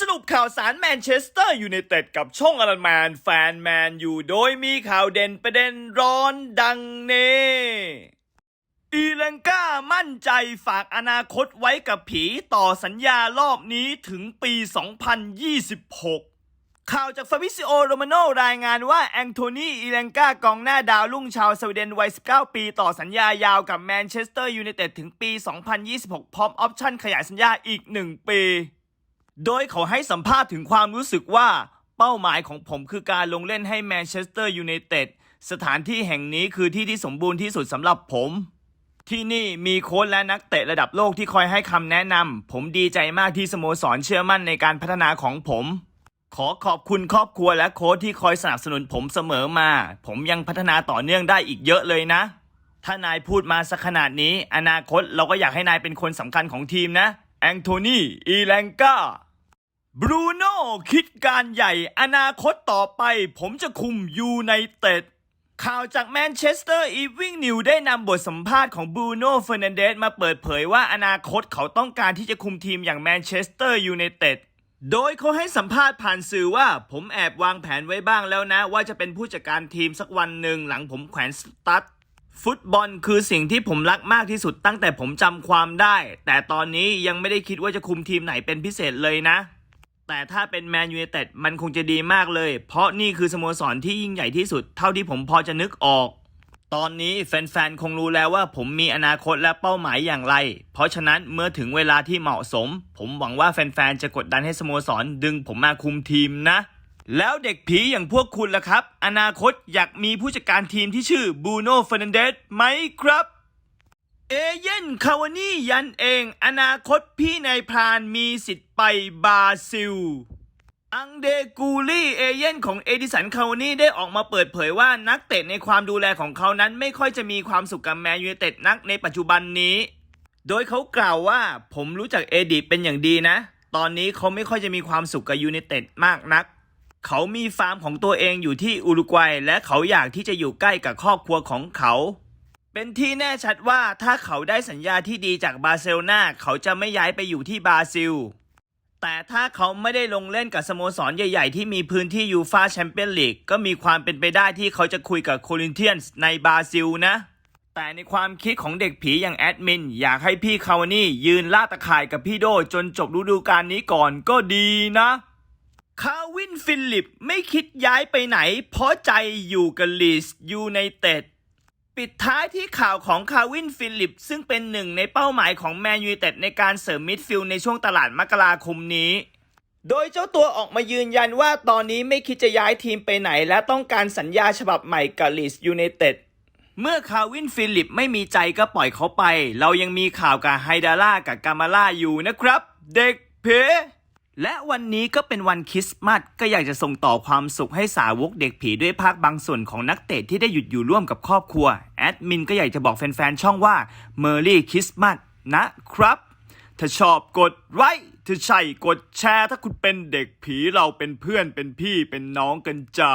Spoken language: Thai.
สรุปข่าวสารแมนเชสเตอร์ยูไนเต็ดกับช่องอลันแมนแฟนแมนอยู่โดยมีข่าวเด่นประเด็นร้อนดังเนอีลังกามั่นใจฝากอนาคตไว้กับผีต่อสัญญารอบนี้ถึงปี 2026ข่าวจากฟาบิซิโอโรมาโนรายงานว่า แองโทนีอีลังกากองหน้าดาวรุ่งชาวสวีเดนวัย 19 ปี ต่อสัญญายาวกับแมนเชสเตอร์ยูไนเต็ดถึงปี 2026 พร้อมออปชั่นขยายสัญญาอีก 1 ปี โดยเขาให้สัมภาษณ์ถึงความรู้สึกว่าเป้าหมายของผมคือการลงเล่นให้แมนเชสเตอร์ยูไนเต็ดสถานที่แห่งนี้คือที่ที่สมบูรณ์ที่สุดสำหรับผม ที่นี่มีโค้ชและนักเตะระดับโลกที่คอยให้คำแนะนำผมดีใจมากที่สโมสรเชื่อมั่นในการพัฒนาของผม ขอขอบคุณครอบครัวและโค้ชที่คอยสนับสนุนผมเสมอมา ผมยังพัฒนาต่อเนื่องได้อีกเยอะเลยนะ ถ้านายพูดมาสักขนาดนี้ อนาคตเราก็อยากให้นายเป็นคนสำคัญของทีมนะแองโทนีอีแลงกา บรูโน่คิดการใหญ่อนาคตต่อไป ผมจะคุมยูไนเต็ดข่าวจากแมนเชสเตอร์อีวิงนิวได้นำบทสัมภาษณ์ของบรูโน่เฟอร์นันเดสมาเปิดเผยว่าอนาคตเขาต้องการที่จะคุมทีมอย่างแมนเชสเตอร์ยูไนเต็ดโดยเขาให้สัมภาษณ์ผ่านสื่อว่าผมแอบวางแผนไว้บ้างแล้วนะ ว่าจะเป็นผู้จัดการทีมสักวันหนึ่งหลังผมแขวนสตั๊ดฟุตบอลคือสิ่งที่ผมรักมากที่สุดตั้งแต่ผมจำความได้ แต่ตอนนี้ยังไม่ได้คิดว่าจะคุมทีมไหนเป็นพิเศษเลยนะ แต่ถ้าเป็นแมนยู i นเต็ดมันคงจะดีมากเลย เพราะนี่คือสโมสรที่ยิ่งใหญ่ที่สุดเท่าที่ผมพอจะนึกออก ตอนนี้แฟนๆ คงรู้แล้วว่าผมมีอนาคตและเป้าหมายอย่างไร เพราะฉะนั้นเมื่อถึงเวลาที่เหมาะสม ผมหวังว่าแฟนๆ จะกดดันให้สโมสรดึงผมมาคุมทีมนะ แล้วเด็กผีอย่างพวกคุณล่ะครับ อนาคตอยากมีผู้จัดการทีมที่ชื่อบูโน่เฟร์นันเดสไหมครับ เอเย่นคาวานี่ยันเอง อนาคตพี่นายพรานมีสิทธิ์ไปบราซิล อังเดกูลี่เอเย่นของเอดิสันคาวานี่ได้ออกมาเปิดเผยว่านักเตะในความดูแลของเขานั้นไม่ค่อยจะมีความสุขกับแมนยูเต็ดนักในปัจจุบันนี้ โดยเขากล่าวว่าผมรู้จักเอดิเป็นอย่างดีนะ ตอนนี้เขาไม่ค่อยจะมีความสุขกับยูไนเต็ดมากนัก เขามีฟาร์มของตัวเองอยู่ที่อุรุกวัย และเขาอยากที่จะอยู่ใกล้กับครอบครัวของเขา เป็นที่แน่ชัดว่าถ้าเขาได้สัญญาที่ดีจากบาร์เซโลนาเขาจะไม่ย้ายไปอยู่ที่บราซิล แต่ถ้าเขาไม่ได้ลงเล่นกับสโมสรใหญ่ ๆ ที่มีพื้นที่ยูฟาแชมเปี้ยนลีกก็มีความเป็นไปได้ที่เขาจะคุยกับโคลินเทียนส์ในบราซิลนะ แต่ในความคิดของเด็กผีอย่างแอดมิน อยากให้พี่คาวานี่ยืนล่าตะข่ายกับพี่โดจนจบฤดูกาลนี้ก่อนก็ดีนะคาวินฟิลิปไม่คิดย้ายไปไหน เพราะใจอยู่กับลีสยูไนเต็ด ปิดท้ายที่ข่าวของคาวินฟิลิป ซึ่งเป็นหนึ่งในเป้าหมายของแมนยูเต็ดในการเสริมมิดฟิลด์ในช่วงตลาดมกราคมนี้ โดยเจ้าตัวออกมายืนยันว่าตอนนี้ไม่คิดจะย้ายทีมไปไหน และต้องการสัญญาฉบับใหม่กับลีสยูไนเต็ดเมื่อคาวินฟิลิปไม่มีใจก็ปล่อยเขาไป เรายังมีข่าวกับไฮดาร่ากับกามาล่าอยู่นะครับ เด็กเพ และวันนี้ก็เป็นวันคริสต์มาสก็อยากจะส่งต่อความสุขให้สาวกเด็กผีด้วยภาคบางส่วนของนักเตะที่ได้หยุดอยู่ร่วมกับครอบครัว แอดมินก็อยากจะบอกแฟนๆ ช่องว่าเมอร์รี่คริสต์มาสนะครับ ถ้าชอบกดไลค์ถ้าใช่กดแชร์ ถ้าคุณเป็นเด็กผีเราเป็นเพื่อนเป็นพี่เป็นน้องกันจ้า